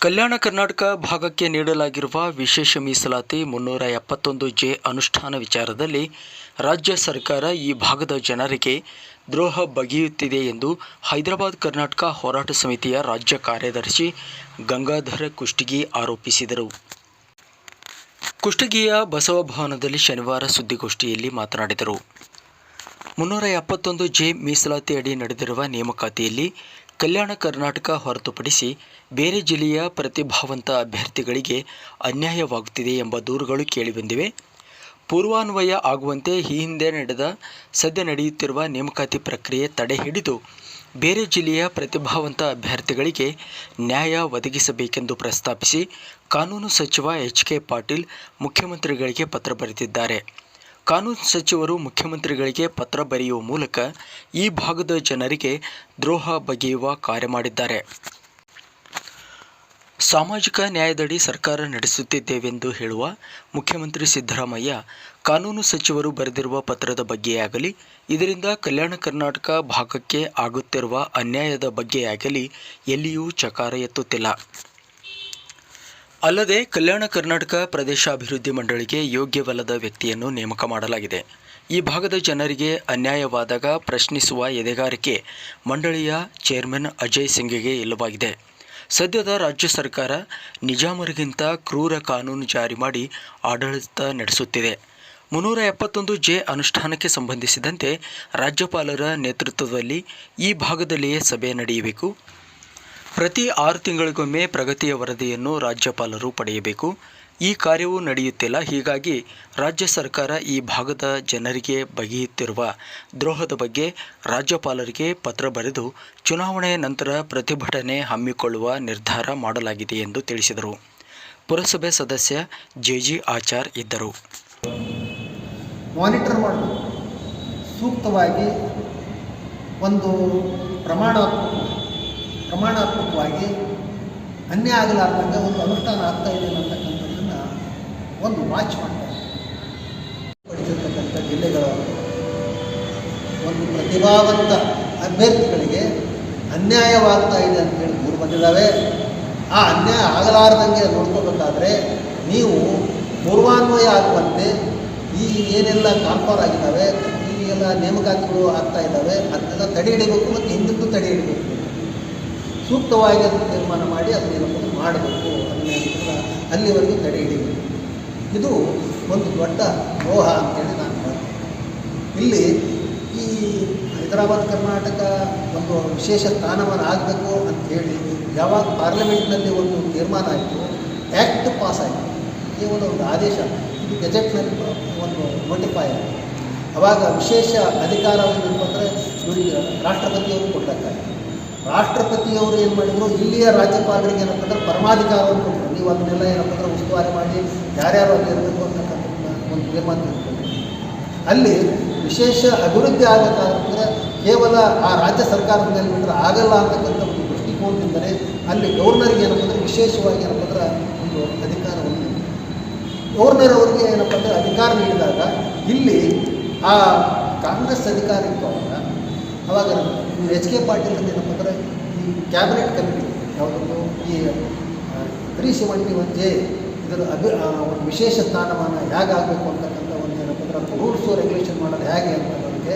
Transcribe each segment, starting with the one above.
ಕಲ್ಯಾಣ ಕರ್ನಾಟಕ ಭಾಗಕ್ಕೆ ನೀಡಲಾಗಿರುವ ವಿಶೇಷ ಮೀಸಲಾತಿ ಮುನ್ನೂರ ಎಪ್ಪತ್ತೊಂದು ಜೆ ಅನುಷ್ಠಾನ ವಿಚಾರದಲ್ಲಿ ರಾಜ್ಯ ಸರ್ಕಾರ ಈ ಭಾಗದ ಜನರಿಗೆ ದ್ರೋಹ ಬಗೆಯುತ್ತಿದೆ ಎಂದು ಹೈದರಾಬಾದ್ ಕರ್ನಾಟಕ ಹೋರಾಟ ಸಮಿತಿಯ ರಾಜ್ಯ ಕಾರ್ಯದರ್ಶಿ ಗಂಗಾಧರ ಕುಷ್ಟಗಿ ಆರೋಪಿಸಿದರು. ಕುಷ್ಟಗಿಯ ಬಸವ ಭವನದಲ್ಲಿ ಶನಿವಾರ ಸುದ್ದಿಗೋಷ್ಠಿಯಲ್ಲಿ ಮಾತನಾಡಿದರು. ಮುನ್ನೂರ ಎಪ್ಪತ್ತೊಂದು ಜೆ ಮೀಸಲಾತಿ ಅಡಿ ನಡೆದಿರುವ ನೇಮಕಾತಿಯಲ್ಲಿ ಕಲ್ಯಾಣ ಕರ್ನಾಟಕ ಹೊರತುಪಡಿಸಿ ಬೇರೆ ಜಿಲ್ಲೆಯ ಪ್ರತಿಭಾವಂತ ಅಭ್ಯರ್ಥಿಗಳಿಗೆ ಅನ್ಯಾಯವಾಗುತ್ತಿದೆ ಎಂಬ ದೂರುಗಳು ಕೇಳಿಬಂದಿವೆ. ಪೂರ್ವಾನ್ವಯ ಆಗುವಂತೆ ಈ ಹಿಂದೆ ನಡೆದ ಸದ್ಯ ನಡೆಯುತ್ತಿರುವ ನೇಮಕಾತಿ ಪ್ರಕ್ರಿಯೆ ತಡೆ ಹಿಡಿದು ಬೇರೆ ಜಿಲ್ಲೆಯ ಪ್ರತಿಭಾವಂತ ಅಭ್ಯರ್ಥಿಗಳಿಗೆ ನ್ಯಾಯ ಒದಗಿಸಬೇಕೆಂದು ಪ್ರಸ್ತಾಪಿಸಿ ಕಾನೂನು ಸಚಿವ ಎಚ್ ಕೆ ಪಾಟೀಲ್ ಮುಖ್ಯಮಂತ್ರಿಗಳಿಗೆ ಪತ್ರ ಬರೆದಿದ್ದಾರೆ. ಕಾನೂನು ಸಚಿವರು ಮುಖ್ಯಮಂತ್ರಿಗಳಿಗೆ ಪತ್ರ ಬರೆಯುವ ಮೂಲಕ ಈ ಭಾಗದ ಜನರಿಗೆ ದ್ರೋಹ ಬಗೆಯುವ ಕಾರ್ಯ ಮಾಡಿದ್ದಾರೆ. ಸಾಮಾಜಿಕ ನ್ಯಾಯದಡಿ ಸರ್ಕಾರ ನಡೆಸುತ್ತಿದ್ದೇವೆಂದು ಹೇಳುವ ಮುಖ್ಯಮಂತ್ರಿ ಸಿದ್ದರಾಮಯ್ಯ ಕಾನೂನು ಸಚಿವರು ಬರೆದಿರುವ ಪತ್ರದ ಬಗ್ಗೆಯಾಗಲಿ, ಇದರಿಂದ ಕಲ್ಯಾಣ ಕರ್ನಾಟಕ ಭಾಗಕ್ಕೆ ಆಗುತ್ತಿರುವ ಅನ್ಯಾಯದ ಬಗ್ಗೆಯಾಗಲಿ ಎಲ್ಲಿಯೂ ಚಕಾರ ಎತ್ತುತ್ತಿಲ್ಲ. ಅಲ್ಲದೆ ಕಲ್ಯಾಣ ಕರ್ನಾಟಕ ಪ್ರದೇಶಾಭಿವೃದ್ಧಿ ಮಂಡಳಿಗೆ ಯೋಗ್ಯವಲ್ಲದ ವ್ಯಕ್ತಿಯನ್ನು ನೇಮಕ ಮಾಡಲಾಗಿದೆ. ಈ ಭಾಗದ ಜನರಿಗೆ ಅನ್ಯಾಯವಾದಾಗ ಪ್ರಶ್ನಿಸುವ ಎದೆಗಾರಿಕೆ ಮಂಡಳಿಯ ಚೇರ್ಮನ್ ಅಜಯ್ ಸಿಂಗ್ಗೆ ಇಲ್ಲವಾಗಿದೆ. ಸದ್ಯದ ರಾಜ್ಯ ಸರ್ಕಾರ ನಿಜಾಮರಿಗಿಂತ ಕ್ರೂರ ಕಾನೂನು ಜಾರಿ ಮಾಡಿ ಆಡಳಿತ ನಡೆಸುತ್ತಿದೆ. ಮುನ್ನೂರ ಎಪ್ಪತ್ತೊಂದು ಜೆ ಅನುಷ್ಠಾನಕ್ಕೆ ಸಂಬಂಧಿಸಿದಂತೆ ರಾಜ್ಯಪಾಲರ ನೇತೃತ್ವದಲ್ಲಿ ಈ ಭಾಗದಲ್ಲಿಯೇ ಸಭೆ ನಡೆಯಬೇಕು. ಪ್ರತಿ ಆರು ತಿಂಗಳಿಗೊಮ್ಮೆ ಪ್ರಗತಿಯ ವರದಿಯನ್ನು ರಾಜ್ಯಪಾಲರು ಪಡೆಯಬೇಕು. ಈ ಕಾರ್ಯವೂ ನಡೆಯುತ್ತಿಲ್ಲ. ಹೀಗಾಗಿ ರಾಜ್ಯ ಸರ್ಕಾರ ಈ ಭಾಗದ ಜನರಿಗೆ ಬಗೆಯುತ್ತಿರುವ ದ್ರೋಹದ ಬಗ್ಗೆ ರಾಜ್ಯಪಾಲರಿಗೆ ಪತ್ರ ಬರೆದು ಚುನಾವಣೆಯ ನಂತರ ಪ್ರತಿಭಟನೆ ಹಮ್ಮಿಕೊಳ್ಳುವ ನಿರ್ಧಾರ ಮಾಡಲಾಗಿದೆ ಎಂದು ತಿಳಿಸಿದರು. ಪುರಸಭೆ ಸದಸ್ಯ ಜೆಜಿ ಆಚಾರ್ ಇದ್ದರು. ಮಾನಿಟರ್ ಮಾಡಬೇಕು. ಸೂಕ್ತವಾಗಿ ಒಂದು ಪ್ರಮಾಣಾತ್ಮಕ ಪ್ರಮಾಣಾತ್ಮಕವಾಗಿ ಅನ್ಯ ಆಗಲಾರ್ದಂಗೆ ಒಂದು ಅನುಷ್ಠಾನ ಆಗ್ತಾ ಇದೆ ಅನ್ನತಕ್ಕಂಥದ್ದನ್ನು ಒಂದು ವಾಚ್ ಮಾಡ್ತಾರೆ. ಪಡಿಸಿರ್ತಕ್ಕಂಥ ಜಿಲ್ಲೆಗಳ ಒಂದು ಪ್ರತಿಭಾವಂತ ಅಭ್ಯರ್ಥಿಗಳಿಗೆ ಅನ್ಯಾಯವಾಗ್ತಾ ಇದೆ ಅಂತೇಳಿ ದೂರು ಬಂದಿದ್ದಾವೆ. ಆ ಅನ್ಯಾಯ ಆಗಲಾರ್ದಂಗೆ ನೋಡ್ಕೋಬೇಕಾದ್ರೆ ನೀವು ಪೂರ್ವಾನ್ವಯ ಆಗುವಂತೆ ಈ ಏನೆಲ್ಲ ಕಾನ್ಫರ್ ಆಗಿದ್ದಾವೆ, ಈ ಎಲ್ಲ ನೇಮಕಾತಿಗಳು ಆಗ್ತಾ ಇದ್ದಾವೆ, ಅದನ್ನೆಲ್ಲ ತಡೆ ಹಿಡಿಬೇಕು ಮತ್ತು ಹಿಂದಕ್ಕೂ ತಡೆ ಹಿಡಿಬೇಕು. ಸೂಕ್ತವಾಗಿ ಅದನ್ನು ತೀರ್ಮಾನ ಮಾಡಿ ಅದನ್ನು ಮಾಡಬೇಕು ಅದನ್ನ ಅಲ್ಲಿವರೆಗೂ ತಡೆ ಇದು ಒಂದು ದೊಡ್ಡ ಮೋಹ ಅಂತೇಳಿ ನಾನು ಹೇಳ್ತೀನಿ. ಇಲ್ಲಿ ಈ ಹೈದರಾಬಾದ್, ಕರ್ನಾಟಕ ಒಂದು ವಿಶೇಷ ಸ್ಥಾನಮಾನ ಆಗಬೇಕು ಅಂಥೇಳಿ ಯಾವಾಗ ಪಾರ್ಲಿಮೆಂಟ್ನಲ್ಲಿ ಒಂದು ತೀರ್ಮಾನ ಆಯಿತು ಆ್ಯಕ್ಟ್ ಪಾಸ್ ಆಯಿತು. ಈ ಒಂದು ಆದೇಶ. ಇದು ಗೆಜೆಟ್ನಲ್ಲಿ ಒಂದು ನೋಟಿಫೈ ಆಯಿತು. ಅವಾಗ ವಿಶೇಷ ಅಧಿಕಾರವನ್ನು ಅಂದರೆ ಇವರಿಗೆ ರಾಷ್ಟ್ರಪತಿಯವರು ಕೊಡಬೇಕಾಗಿತ್ತು ರಾಷ್ಟ್ರಪತಿಯವರು ಏನು ಮಾಡಿದ್ರು? ಇಲ್ಲಿಯ ರಾಜ್ಯಪಾಲರಿಗೆ ಏನಪ್ಪ ಅಂದ್ರೆ ಪರಮಾಧಿಕಾರವನ್ನು ಕೊಟ್ಟರು. ನೀವು ಅದನ್ನೆಲ್ಲ ಏನಪ್ಪ ಉಸ್ತುವಾರಿ ಮಾಡಿ ಯಾರ್ಯಾರು ಅಲ್ಲಿ ಇರಬೇಕು ಅಂತಕ್ಕಂಥ ಒಂದು ತೀರ್ಮಾನ ಅಲ್ಲಿ ವಿಶೇಷ ಅಭಿವೃದ್ಧಿ ಆಗಬೇಕಾದ್ರೆ ಕೇವಲ ಆ ರಾಜ್ಯ ಸರ್ಕಾರದಲ್ಲಿ ಬಿಟ್ಟರೆ ಆಗಲ್ಲ ಅಂತಕ್ಕಂಥ ಒಂದು ದೃಷ್ಟಿಕೋನದಿಂದಲೇ ಅಲ್ಲಿ ಗವರ್ನರ್ಗೆ ಏನಪ್ಪ ವಿಶೇಷವಾಗಿ ಏನಪ್ಪ ಅಂದ್ರೆ ಒಂದು ಅಧಿಕಾರವನ್ನು. ಗವರ್ನರ್ ಅವರಿಗೆ ಏನಪ್ಪ ಅಂದರೆ ಅಧಿಕಾರ ನೀಡಿದಾಗ ಇಲ್ಲಿ ಆ ಕಾಂಗ್ರೆಸ್ ಅಧಿಕಾರ ಇತ್ತು ಅವಾಗ ಅವಾಗ ಎಚ್ ಕೆ ಪಾಟೀಲ್ ಏನಪ್ಪ ಅಂದರೆ ಈ ಕ್ಯಾಬಿನೆಟ್ ಕಮಿಟಿ ಯಾವುದೊಂದು ಈ ತ್ರೀ ಸೆವೆಂಟಿ ಒನ್ ಜೆ, ಇದರ ಅಭಿ ಒಂದು ವಿಶೇಷ ಸ್ಥಾನಮಾನ ಹೇಗೆ ಆಗಬೇಕು ಅಂತಕ್ಕಂಥ ಒಂದು ಏನಪ್ಪ ಅಂದ್ರೆ ರೂಲ್ಸು ರೆಗ್ಯುಲೇಷನ್ ಮಾಡೋದು ಹೇಗೆ ಅಂತ ಅನ್ನೋದಕ್ಕೆ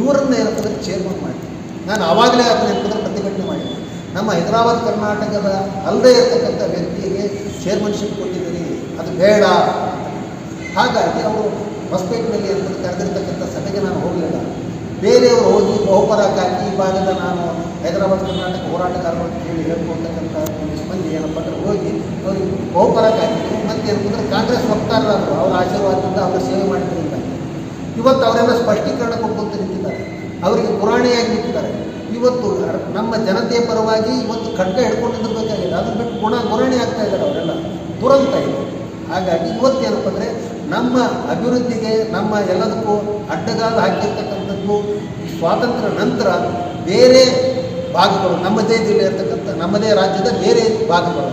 ಇವರನ್ನ ಏನಪ್ಪ ಅಂದರೆ ಚೇರ್ಮನ್ ಮಾಡಿ ನಾನು ಆವಾಗಲೇ ಅದನ್ನ ಏನಪ್ಪ ಅಂದ್ರೆ ಪ್ರತಿಭಟನೆ ಮಾಡಿದೆ ನಮ್ಮ ಹೈದರಾಬಾದ್, ಕರ್ನಾಟಕದ ಅಲ್ಲದೇ ಇರತಕ್ಕಂಥ ವ್ಯಕ್ತಿಗೆ ಚೇರ್ಮನ್ಶಿಪ್ ಕೊಟ್ಟಿದ್ದೀರಿ, ಅದು ಬೇಡ. ಹಾಗಾಗಿ ಅವರು ಹೊಸಪೇಟೆಯಲ್ಲಿ ಅಂತ ಕರೆದಿರ್ತಕ್ಕಂಥ ಸಭೆಗೆ ನಾನು ಹೋಗಲಿಲ್ಲ. ಬೇರೆಯವರು ಹೋಗಿ ಬಹುಪರಾಕ್ ಹಾಕಿ ಈ ಭಾಗದ ನಾನು ಹೈದರಾಬಾದ್ ಕರ್ನಾಟಕ ಹೋರಾಟಗಾರರು ಹೇಳಿ ಹೇಳ್ಕೊಳ್ತಕ್ಕಂಥ ಮಂದಿ ಏನಪ್ಪ ಅಂದ್ರೆ ಹೋಗಿ ಅವ್ರಿಗೆ ಬಹುಪರಾಕ್ ಮತ್ತೆ ಏನಪ್ಪ ಕಾಂಗ್ರೆಸ್ ವಕ್ತಾರರಾದರು. ಅವರ ಆಶೀರ್ವಾದದಿಂದ ಅವರ ಸೇವೆ ಮಾಡಿದ್ರಿಂದ. ಇವತ್ತು ಅವರೆಲ್ಲ ಸ್ಪಷ್ಟೀಕರಣಕ್ಕೆ ಕೊಡ್ಕೊಂತ ನಿಂತಿದ್ದಾರೆ. ಅವರಿಗೆ ಪುರಾಣೆಯಾಗಿ ನಿಂತಿದ್ದಾರೆ. ಇವತ್ತು ನಮ್ಮ ಜನತೆಯ ಪರವಾಗಿ ಇವತ್ತು ಖಡ್ಗ ಹಿಡ್ಕೊಂಡು ನಿಂತಿರ್ಬೇಕಾಗಿದೆ. ಅದನ್ನು ಬಿಟ್ಟು ಗುಣ ಗುರಾಣಿ ಆಗ್ತಾ ಇದ್ದಾರೆ ಅವರೆಲ್ಲ. ದುರಂತ ಇದೆ. ಹಾಗಾಗಿ ಇವತ್ತೇನಪ್ಪ ಅಂದರೆ ನಮ್ಮ ಅಭಿವೃದ್ಧಿಗೆ ನಮ್ಮ ಎಲ್ಲದಕ್ಕೂ ಅಡ್ಡಗಾಲ ಹಾಕಿರ್ತಕ್ಕಂಥದ್ದು ಸ್ವಾತಂತ್ರ್ಯ ನಂತರ ಬೇರೆ ಭಾಗಗಳು, ನಮ್ಮದೇ ಜಿಲ್ಲೆ ಇರ್ತಕ್ಕಂಥ, ನಮ್ಮದೇ ರಾಜ್ಯದ ಬೇರೆ ಭಾಗಗಳು.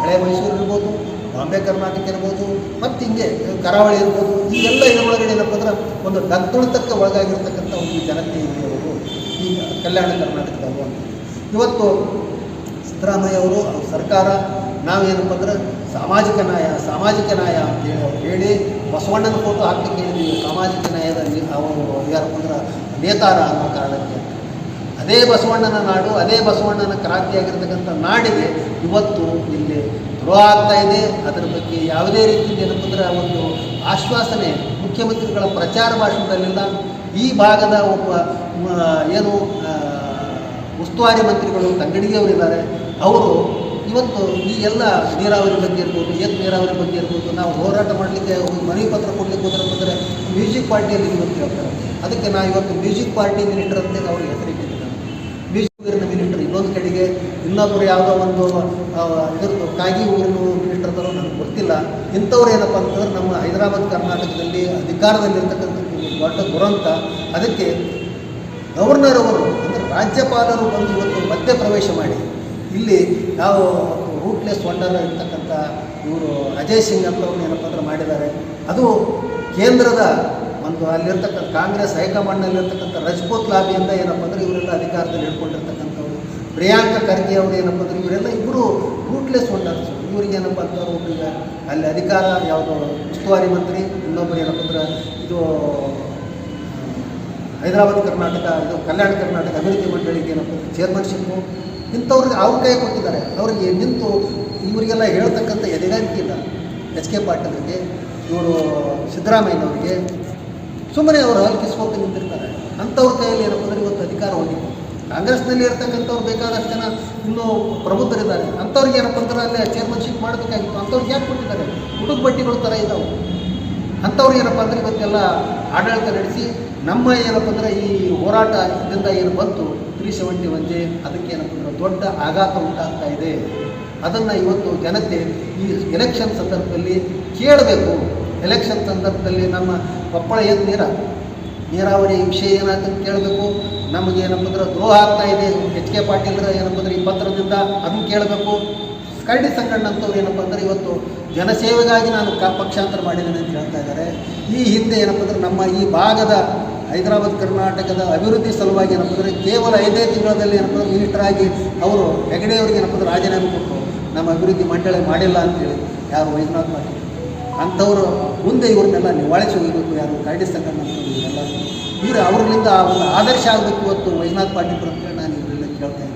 ಹಳೆ ಮೈಸೂರು ಇರ್ಬೋದು, ಬಾಂಬೆ ಕರ್ನಾಟಕ ಇರ್ಬೋದು, ಮತ್ತು ಹಿಂಗೆ ಕರಾವಳಿ ಇರ್ಬೋದು, ಈ ಎಲ್ಲ ಇದರೊಳಗಡೆ ಏನಪ್ಪ ಅಂದ್ರೆ ಒಂದು ಡಗ್ದುಳಿತಕ್ಕೆ ಒಳಗಾಗಿರ್ತಕ್ಕಂಥ ಒಂದು ಜನತೆ ಇದೆಯವರು ಈ ಕಲ್ಯಾಣ ಕರ್ನಾಟಕದವರು ಇವತ್ತು ಸಿದ್ದರಾಮಯ್ಯ ಅವರು ಸರ್ಕಾರ ನಾವೇನಪ್ಪ ಅಂದ್ರೆ ಸಾಮಾಜಿಕ ನ್ಯಾಯ ಸಾಮಾಜಿಕ ನ್ಯಾಯ ಅಂತ ಹೇಳಿ ಬಸವಣ್ಣನ ಫೋಟೋ ಹಾಕ್ಲಿಕ್ಕೆ ಹೇಳಿದ್ವಿ. ಸಾಮಾಜಿಕ ನ್ಯಾಯದ ಅವರು ಯಾರಪ್ಪ ಅಂದ್ರೆ ನೇತಾರ ಅನ್ನೋ ಕಾರಣಕ್ಕೆ. ಅದೇ ಬಸವಣ್ಣನ ನಾಡು, ಅದೇ ಬಸವಣ್ಣನ ಕ್ರಾಂತಿ ಆಗಿರ್ತಕ್ಕಂಥ ನಾಡಿಗೆ ಇವತ್ತು ಇಲ್ಲಿ ದ್ರೋಹ ಆಗ್ತಾ ಇದೆ. ಅದರ ಬಗ್ಗೆ ಯಾವುದೇ ರೀತಿಯಿಂದ ಏನಪ್ಪ ಅಂದ್ರೆ ಒಂದು ಆಶ್ವಾಸನೆ ಮುಖ್ಯಮಂತ್ರಿಗಳ ಪ್ರಚಾರ ಭಾಷಣದಲ್ಲಿಲ್ಲ. ಈ ಭಾಗದ ಒಬ್ಬ ಏನು ಉಸ್ತುವಾರಿ ಮಂತ್ರಿಗಳು ತಂಗಡಿಯವರಿದ್ದಾರೆ ಅವರು ಇವತ್ತು ಈ ಎಲ್ಲ ನೀರಾವರಿ ಬಗ್ಗೆ ಇರ್ಬೋದು ಎತ್ ನೀರಾವರಿ ಬಗ್ಗೆ ಇರ್ಬೋದು, ನಾವು ಹೋರಾಟ ಮಾಡಲಿಕ್ಕೆ ಮನವಿ ಪತ್ರ ಕೊಡಲಿಕ್ಕೆ ಹೋದ್ರೆ ಬಂದರೆ ಮ್ಯೂಸಿಕ್ ಪಾರ್ಟಿಯಲ್ಲಿ ಇವತ್ತು ಹೇಳ್ತಾರೆ. ಅದಕ್ಕೆ ನಾವು ಇವತ್ತು ಮ್ಯೂಸಿಕ್ ಪಾರ್ಟಿ ಮಿನಿಟರ್ ಅಂತ ಅವ್ರಿಗೆ ಹೆಸರಿಟ್ಟಿದ್ದೀನಿ ಮ್ಯೂಸಿಕ್ ಊರಿನ ಮಿನಿಸ್ಟರ್ ಇನ್ನೊಂದು ಕಡೆಗೆ ಇನ್ನೊಬ್ಬರು ಯಾವುದೋ ಒಂದು ಇದ್ರದ್ದು ಕಾಗಿ ಊರಿನ ಮಿನಿಟ್ರ್ ಅಂತಾರೋ ನನಗೆ ಗೊತ್ತಿಲ್ಲ. ಇಂಥವ್ರು ಏನಪ್ಪ ಅಂತಂದ್ರೆ ನಮ್ಮ ಹೈದರಾಬಾದ್ ಕರ್ನಾಟಕದಲ್ಲಿ ಅಧಿಕಾರದಲ್ಲಿರ್ತಕ್ಕಂಥ ದೊಡ್ಡ ದುರಂತ. ಅದಕ್ಕೆ ಗವರ್ನರ್ ಅವರು ಅಂದರೆ ರಾಜ್ಯಪಾಲರು ಬಂದು ಇವತ್ತು ಮಧ್ಯ ಪ್ರವೇಶ ಮಾಡಿ. ಇಲ್ಲಿ ನಾವು ರೂಟ್ಲೆಸ್ ವಂಡರ್ ಇರ್ತಕ್ಕಂಥ ಇವರು ಅಜಯ್ ಸಿಂಗ್ ಅಂತವ್ರು ಏನಪ್ಪ ಅಂದ್ರೆ ಮಾಡಿದ್ದಾರೆ. ಅದು ಕೇಂದ್ರದ ಒಂದು ಅಲ್ಲಿರ್ತಕ್ಕಂಥ ಕಾಂಗ್ರೆಸ್, ಹೈಕಮಾಂಡ್ನಲ್ಲಿರ್ತಕ್ಕಂಥ ರಜಪೂತ್ ಲಾಬಿಯಿಂದ ಏನಪ್ಪ ಅಂದ್ರೆ ಇವರೆಲ್ಲ ಅಧಿಕಾರದಲ್ಲಿ ಹಿಡ್ಕೊಂಡಿರ್ತಕ್ಕಂಥವ್ರು. ಪ್ರಿಯಾಂಕ ಖರ್ಗೆ ಅವರು ಏನಪ್ಪ ಅಂದ್ರೆ ಇವರೆಲ್ಲ ಇಬ್ಬರು ರೂಟ್ಲೆಸ್ ವಂಡರ್ಸ್ ಇವ್ರಿಗೆ ಏನಪ್ಪ ಅಂತವ್ರು ಒಬ್ಬರಿಗೆ ಅಲ್ಲಿ ಅಧಿಕಾರ ಯಾವುದೋ ಉಸ್ತುವಾರಿ ಮಂತ್ರಿ, ಇನ್ನೊಬ್ಬರು ಏನಪ್ಪ ಅಂದ್ರೆ ಇದು ಹೈದರಾಬಾದ್ ಕರ್ನಾಟಕ, ಇದು ಕಲ್ಯಾಣ ಕರ್ನಾಟಕ ಅಭಿವೃದ್ಧಿ ಮಂಡಳಿಗೆ ಏನಪ್ಪ ಚೇರ್ಮನ್ಶಿಪ್ಪು ಇಂಥವ್ರಿಗೆ ಅವ್ರ ಕೈ ಕೊಟ್ಟಿದ್ದಾರೆ. ಅವರಿಗೆ ನಿಂತು ಇವರಿಗೆಲ್ಲ ಹೇಳ್ತಕ್ಕಂಥ ಎದೆಗಾರಿಕೆ ಇಲ್ಲ. ಎಚ್ ಕೆ ಪಾಟೀಲ್ರಿಗೆ, ಇವರು ಸಿದ್ದರಾಮಯ್ಯನವರಿಗೆ. ಸುಮ್ಮನೆ ಅವರು ಹಲ್ಕಿಸ್ಕೊಂಡು ನಿಂತಿರ್ತಾರೆ. ಅಂಥವ್ರ ಕೈಯಲ್ಲಿ ಏನಪ್ಪ ಅಂದರೆ ಇವತ್ತು ಅಧಿಕಾರ ಹೋಗಿತ್ತು ಕಾಂಗ್ರೆಸ್ನಲ್ಲಿ ಇರ್ತಕ್ಕಂಥವ್ರು ಬೇಕಾದಷ್ಟು ಜನ ಇನ್ನೂ ಪ್ರಬುದ್ಧರಿದ್ದಾರೆ. ಅಂಥವ್ರಿಗೆ ಏನಪ್ಪ ಅಂದ್ರೆ ಅಲ್ಲಿ ಚೇರ್ಮನ್ಶಿಪ್ ಮಾಡಬೇಕಾಗಿತ್ತು ಅಂಥವ್ರಿಗೆ ಯಾಕೆ ಕೊಟ್ಟಿದ್ದಾರೆ? ಹುಡುಗ ಬಟ್ಟಿಗಳು ಥರ ಇದ್ದಾವೆ ಅಂಥವ್ರು ಏನಪ್ಪ ಅಂದರೆ ಇವತ್ತೆಲ್ಲ ಆಡಳಿತ ನಡೆಸಿ ನಮ್ಮ ಏನಪ್ಪ ಅಂದರೆ ಈ ಹೋರಾಟ ಇದರಿಂದ ಏನು ಬಂತು? ತ್ರೀ ಸೆವೆಂಟಿ ಒನ್ ಜೆ ಅದಕ್ಕೆ ಏನಪ್ಪ ಅಂದರೆ ದೊಡ್ಡ ಆಘಾತ ಉಂಟಾಗ್ತಾ ಇದೆ. ಅದನ್ನು ಇವತ್ತು ಜನತೆ ಈ ಎಲೆಕ್ಷನ್ ಸಂದರ್ಭದಲ್ಲಿ ಕೇಳಬೇಕು. ಎಲೆಕ್ಷನ್ ಸಂದರ್ಭದಲ್ಲಿ ನಮ್ಮ ಕೊಪ್ಪಳ ಏನು ನೀರ, ನೀರಾವರಿ ವಿಷಯ ಏನಾಯ್ತು ಕೇಳಬೇಕು. ನಮಗೆ ಏನಪ್ಪ ಅಂದ್ರೆ ದ್ರೋಹ ಆಗ್ತಾ ಇದೆ. ಎಚ್ ಕೆ ಪಾಟೀಲ್ರ ಏನಪ್ಪ ಅಂದ್ರೆ ಈ ಪತ್ರದಿಂದ ಅದನ್ನು ಕೇಳಬೇಕು. ಕರಡಿ ಸಂಗಣ್ಣ ಅಂತವ್ರು ಏನಪ್ಪ ಅಂದರೆ ಇವತ್ತು ಜನಸೇವೆಗಾಗಿ ನಾನು ಕ, ಪಕ್ಷಾಂತರ ಮಾಡಿದ್ದೇನೆ ಅಂತ ಹೇಳ್ತಾ ಇದ್ದಾರೆ. ಈ ಹಿಂದೆ ಏನಪ್ಪ ಅಂದ್ರೆ ನಮ್ಮ ಈ ಭಾಗದ ಹೈದರಾಬಾದ್ ಕರ್ನಾಟಕದ ಅಭಿವೃದ್ಧಿ ಸಲುವಾಗಿ ಏನಪ್ಪ ಅಂದರೆ ಕೇವಲ ಐದೇ ತಿಂಗಳಲ್ಲಿ ಏನಪ್ಪ ಆಗಿ ಅವರು ಹೆಗಡೆಯವ್ರಿಗೆ ಏನಪ್ಪ ರಾಜೀನಾಮೆ ಕೊಟ್ಟರು ನಮ್ಮ ಅಭಿವೃದ್ಧಿ ಮಂಡಳಿ ಮಾಡಿಲ್ಲ ಅಂತೇಳಿ ಯಾರು ವೈದ್ಯನಾಥ್ ಪಾಟೀಲ್. ಅಂಥವರು ಮುಂದೆ ಇವ್ರನ್ನೆಲ್ಲ ನಿವಾಳಿಸಿ ಹೋಗಬೇಕು, ಯಾರು ಅಂತವ್ರು ಇವರೆಲ್ಲ. ಇವರು ಅವ್ರಿಂದ ಒಂದು ಆದರ್ಶ ಆಗಬೇಕು ಇವತ್ತು ವೈದ್ಯನಾಥ್ ಪಾಟೀಲ್ ಅಂತೇಳಿ ನಾನು ಇವರೆಲ್ಲ ಕೇಳ್ತಾ ಇದ್ದೀನಿ.